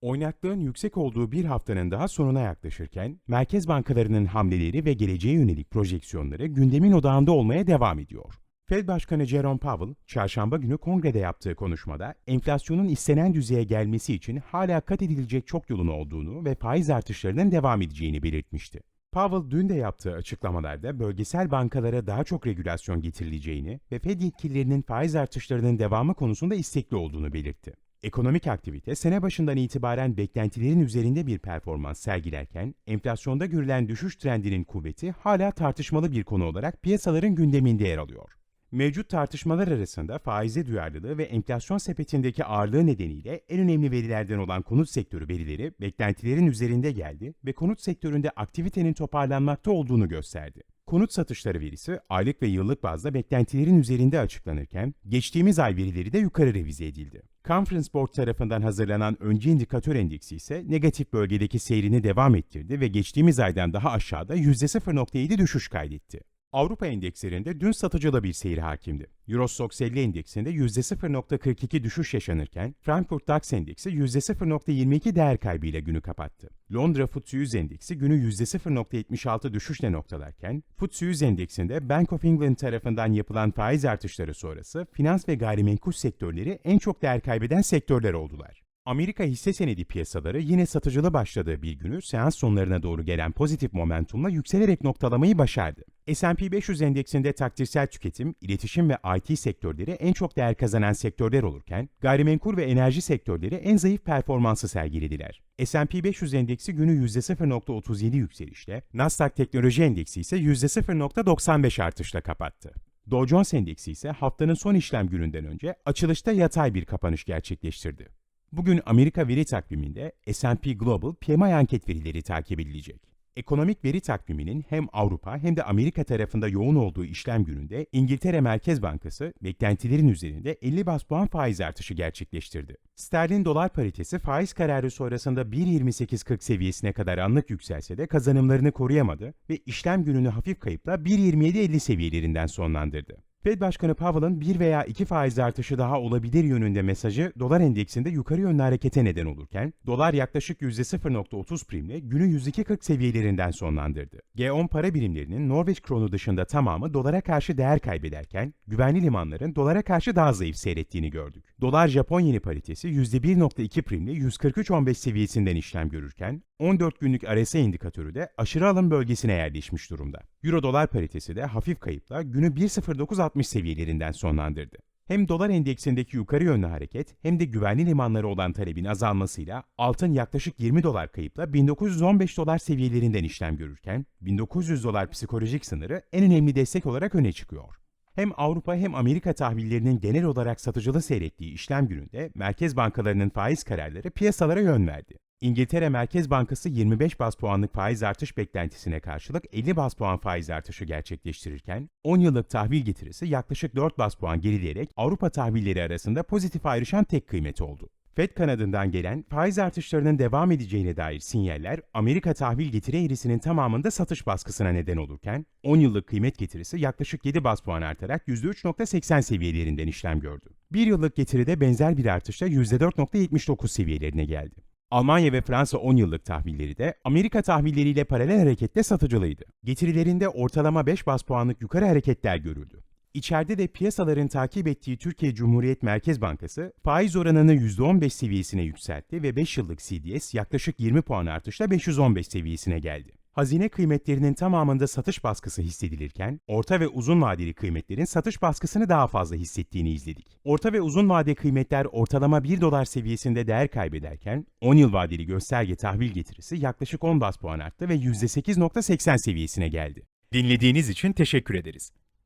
Oynaklığın yüksek olduğu bir haftanın daha sonuna yaklaşırken, merkez bankalarının hamleleri ve geleceğe yönelik projeksiyonları gündemin odağında olmaya devam ediyor. Fed Başkanı Jerome Powell, çarşamba günü kongrede yaptığı konuşmada enflasyonun istenen düzeye gelmesi için hala kat edilecek çok yolun olduğunu ve faiz artışlarının devam edeceğini belirtmişti. Powell dün de yaptığı açıklamalarda bölgesel bankalara daha çok regülasyon getirileceğini ve Fed yetkililerinin faiz artışlarının devamı konusunda istekli olduğunu belirtti. Ekonomik aktivite sene başından itibaren beklentilerin üzerinde bir performans sergilerken, enflasyonda görülen düşüş trendinin kuvveti hala tartışmalı bir konu olarak piyasaların gündeminde yer alıyor. Mevcut tartışmalar arasında faize duyarlılığı ve enflasyon sepetindeki ağırlığı nedeniyle en önemli verilerden olan konut sektörü verileri beklentilerin üzerinde geldi ve konut sektöründe aktivitenin toparlanmakta olduğunu gösterdi. Konut satışları verisi aylık ve yıllık bazda beklentilerin üzerinde açıklanırken, geçtiğimiz ay verileri de yukarı revize edildi. Conference Board tarafından hazırlanan öncü indikatör endeksi ise negatif bölgedeki seyrini devam ettirdi ve geçtiğimiz aydan daha aşağıda %0.7 düşüş kaydetti. Avrupa endekslerinde dün satıcıda bir seyir hakimdi. Eurostoxx 50 endeksinde %0.42 düşüş yaşanırken Frankfurt DAX endeksi %0.22 değer kaybıyla günü kapattı. Londra FTSE 100 endeksi günü %0.76 düşüşle noktalarken FTSE 100 endeksinde Bank of England tarafından yapılan faiz artışları sonrası finans ve gayrimenkul sektörleri en çok değer kaybeden sektörler oldular. Amerika hisse senedi piyasaları yine satıcılı başladığı bir günü seans sonlarına doğru gelen pozitif momentumla yükselerek noktalamayı başardı. S&P 500 endeksinde takdirsel tüketim, iletişim ve IT sektörleri en çok değer kazanan sektörler olurken, gayrimenkul ve enerji sektörleri en zayıf performansı sergilediler. S&P 500 endeksi günü %0.37 yükselişle, Nasdaq Teknoloji Endeksi ise %0.95 artışla kapattı. Dow Jones Endeksi ise haftanın son işlem gününden önce açılışta yatay bir kapanış gerçekleştirdi. Bugün Amerika veri takviminde S&P Global PMI anket verileri takip edilecek. Ekonomik veri takviminin hem Avrupa hem de Amerika tarafında yoğun olduğu işlem gününde İngiltere Merkez Bankası beklentilerin üzerinde 50 bas puan faiz artışı gerçekleştirdi. Sterlin dolar paritesi faiz kararı sonrasında 1.2840 seviyesine kadar anlık yükselse de kazanımlarını koruyamadı ve işlem gününü hafif kayıpla 1.2750 seviyelerinden sonlandırdı. Fed Başkanı Powell'ın bir veya iki faiz artışı daha olabilir yönünde mesajı dolar endeksinde yukarı yönlü harekete neden olurken, dolar yaklaşık %0.30 primle günü 102.40 seviyelerinden sonlandırdı. G10 para birimlerinin Norveç kronu dışında tamamı dolara karşı değer kaybederken, güvenli limanların dolara karşı daha zayıf seyrettiğini gördük. Dolar Japon yeni paritesi %1.2 primle 143.15 seviyesinden işlem görürken, 14 günlük RSI indikatörü de aşırı alım bölgesine yerleşmiş durumda. Euro dolar paritesi de hafif kayıpla günü 1.0960 seviyelerinden sonlandırdı. Hem dolar endeksindeki yukarı yönlü hareket hem de güvenli limanları olan talebin azalmasıyla altın yaklaşık 20 dolar kayıpla 1915 dolar seviyelerinden işlem görürken 1900 dolar psikolojik sınırı en önemli destek olarak öne çıkıyor. Hem Avrupa hem Amerika tahvillerinin genel olarak satıcılı seyrettiği işlem gününde merkez bankalarının faiz kararları piyasalara yön verdi. İngiltere Merkez Bankası 25 bas puanlık faiz artış beklentisine karşılık 50 bas puan faiz artışı gerçekleştirirken 10 yıllık tahvil getirisi yaklaşık 4 bas puan gerileyerek Avrupa tahvilleri arasında pozitif ayrışan tek kıymet oldu. Fed kanadından gelen faiz artışlarının devam edeceğine dair sinyaller Amerika tahvil getiri eğrisinin tamamında satış baskısına neden olurken 10 yıllık kıymet getirisi yaklaşık 7 bas puan artarak %3.80 seviyelerinden işlem gördü. 1 yıllık getiride benzer bir artışla %4.79 seviyelerine geldi. Almanya ve Fransa 10 yıllık tahvilleri de Amerika tahvilleriyle paralel harekette satıcılıydı. Getirilerinde ortalama 5 bas puanlık yukarı hareketler görüldü. İçeride de piyasaların takip ettiği Türkiye Cumhuriyet Merkez Bankası faiz oranını %15 seviyesine yükseltti ve 5 yıllık CDS yaklaşık 20 puan artışla 515 seviyesine geldi. Hazine kıymetlerinin tamamında satış baskısı hissedilirken, orta ve uzun vadeli kıymetlerin satış baskısını daha fazla hissettiğini izledik. Orta ve uzun vade kıymetler ortalama 1 dolar seviyesinde değer kaybederken, 10 yıl vadeli gösterge tahvil getirisi yaklaşık 10 bas puan arttı ve %8.80 seviyesine geldi. Dinlediğiniz için teşekkür ederiz.